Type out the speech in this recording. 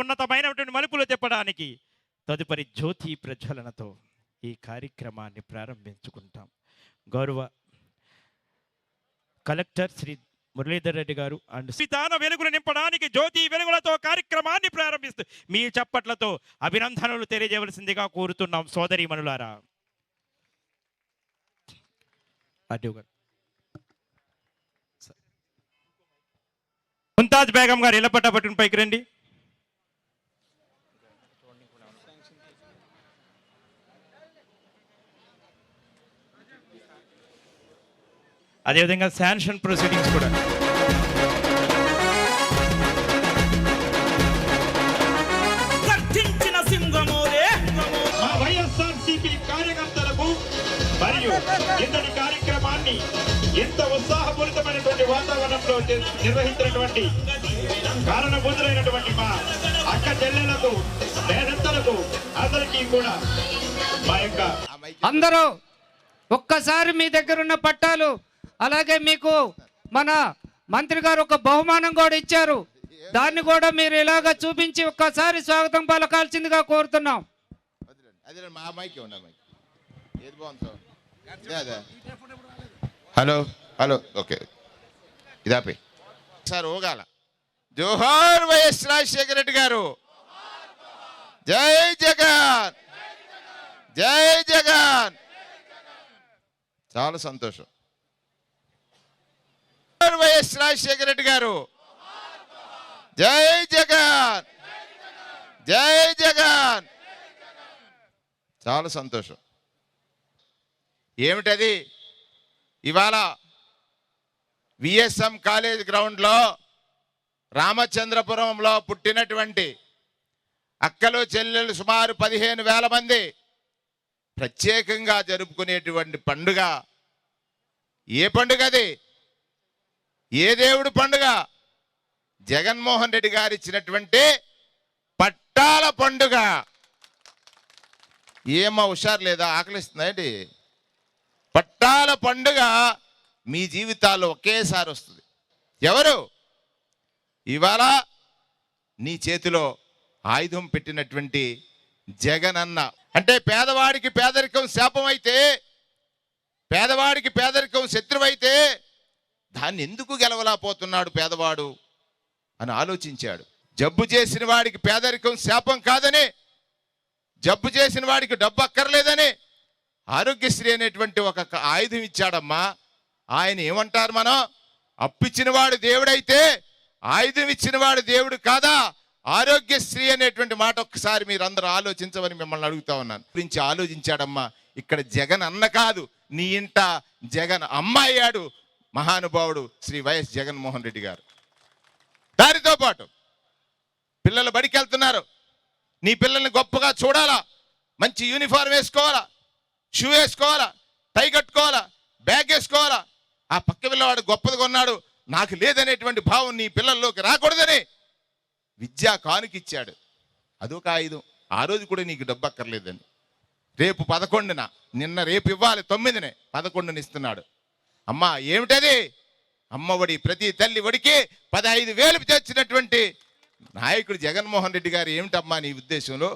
ఉన్నతమైనటువంటి మలుపులు తిప్పడానికి తదుపరి జ్యోతి ప్రజ్వలనతో ఈ కార్యక్రమాన్ని ప్రారంభించుకుంటాం. గౌరవ కలెక్టర్ శ్రీ మురళీధర్ రెడ్డి గారు అండ్ విధాన వెలుగులు నింపడానికి జ్యోతి వెలుగులతో కార్యక్రమాన్ని ప్రారంభిస్తూ మీ చప్పట్లతో అభినందనలు తెలియజేయవలసిందిగా కోరుతున్నాం సోదరీమణులారా అడ్డు గారు. ముంతాజ్ బేగం గారు ఇళ్ళపట్ట పట్టుకుని పైకి రండి. అదేవిధంగా శాంక్షన్ ప్రొసీడింగ్స్ కూడా. గర్జించిన సింహమోలే మా వైఎస్ఆర్సీపీ కార్యకర్తలకు మరియు ఇంతటి కార్యక్రమాన్ని ఎంత ఉత్సాహపూరితమైనటువంటి వాతావరణంలో నిర్వహించినటువంటి కారణభూతులైనటువంటి మా అక్క చెల్లెలకు నేనంతలకు అందరికీ కూడా మా యొక్క అందరూ ఒక్కసారి మీ దగ్గర ఉన్న పట్టాలు అలాగే మీకు మన మంత్రి గారు ఒక బహుమానం కూడా ఇచ్చారు. దాన్ని కూడా మీరు ఇలాగ చూపించి ఒక్కసారి స్వాగతం పలకాల్సిందిగా కోరుతున్నాం. Hello hello okay. ఇదాపే సార్ ఓగాల. జోహార్ వైఎస్ రాజశేఖర రెడ్డి గారు. జై జగన్. జై జగన్. చాలా సంతోషం. జోహార్ వైఎస్ రాజశేఖర రెడ్డి గారు. జై జగన్. జై జగన్. చాలా సంతోషం. ఏమిటది? ఇవాళ విఎస్ఎం కాలేజ్ గ్రౌండ్లో రామచంద్రపురంలో పుట్టినటువంటి అక్కలు చెల్లెలు సుమారు పదిహేను వేల మంది ప్రత్యేకంగా జరుపుకునేటువంటి పండుగ. ఏ పండుగ అది? ఏ దేవుడు పండుగ? జగన్మోహన్ రెడ్డి గారు ఇచ్చినటువంటి పట్టాల పండుగ. ఏమో హుషారు లేదా? ఆకలిస్తుందండి పట్టాల పండుగ మీ జీవితాల్లో ఒకేసారి వస్తుంది. ఎవరు? ఇవాళ నీ చేతిలో ఆయుధం పెట్టినటువంటి జగన్ అన్న. అంటే పేదవాడికి పేదరికం శాపం అయితే పేదవాడికి పేదరికం శత్రువైతే దాన్ని ఎందుకు గెలవలేకపోతున్నాడు పేదవాడు? అని ఆలోచించాడు. జబ్బు చేసిన వాడికి పేదరికం శాపం కాదని జబ్బు చేసిన వాడికి డబ్బు అక్కర్లేదని ఆరోగ్యశ్రీ అనేటువంటి ఒక ఆయుధం ఇచ్చాడమ్మా. ఆయన ఏమంటారు మనం? అప్పిచ్చిన వాడు దేవుడైతే ఆయుధం ఇచ్చిన వాడు దేవుడు కాదా? ఆరోగ్యశ్రీ అనేటువంటి మాట ఒక్కసారి మీరు అందరూ ఆలోచించమని మిమ్మల్ని అడుగుతా ఉన్నాను. గురించి ఆలోచించాడమ్మా. ఇక్కడ జగన్ అన్న కాదు నీ ఇంట జగన్ అమ్మ అయ్యాడు. మహానుభావుడు శ్రీ వైఎస్ జగన్మోహన్ రెడ్డి గారు. దారితో పాటు పిల్లలు బడికి వెళ్తున్నారు నీ పిల్లల్ని గొప్పగా చూడాలా? మంచి యూనిఫామ్ వేసుకోవాలా? షూ వేసుకోవాలా? టై కట్టుకోవాలా? బ్యాగ్ వేసుకోవాలా? ఆ పక్క పిల్లవాడు గొప్పది కొన్నాడు. నాకు లేదనేటువంటి భావం నీ పిల్లల్లోకి రాకూడదని విద్యా కానుకిచ్చాడు అదొక ఆయుధం. ఆ రోజు కూడా నీకు డబ్బు అక్కర్లేదని రేపు పదకొండున నిన్న రేపు ఇవ్వాలి తొమ్మిదినే పదకొండున ఇస్తున్నాడు. అమ్మా ఏమిటది? అమ్మఒడి ప్రతి తల్లి ఒడికి పదహైదు వేలు తెచ్చినటువంటి నాయకుడు జగన్మోహన్ రెడ్డి గారు ఏమిటమ్మా నీ ఉద్దేశంలో?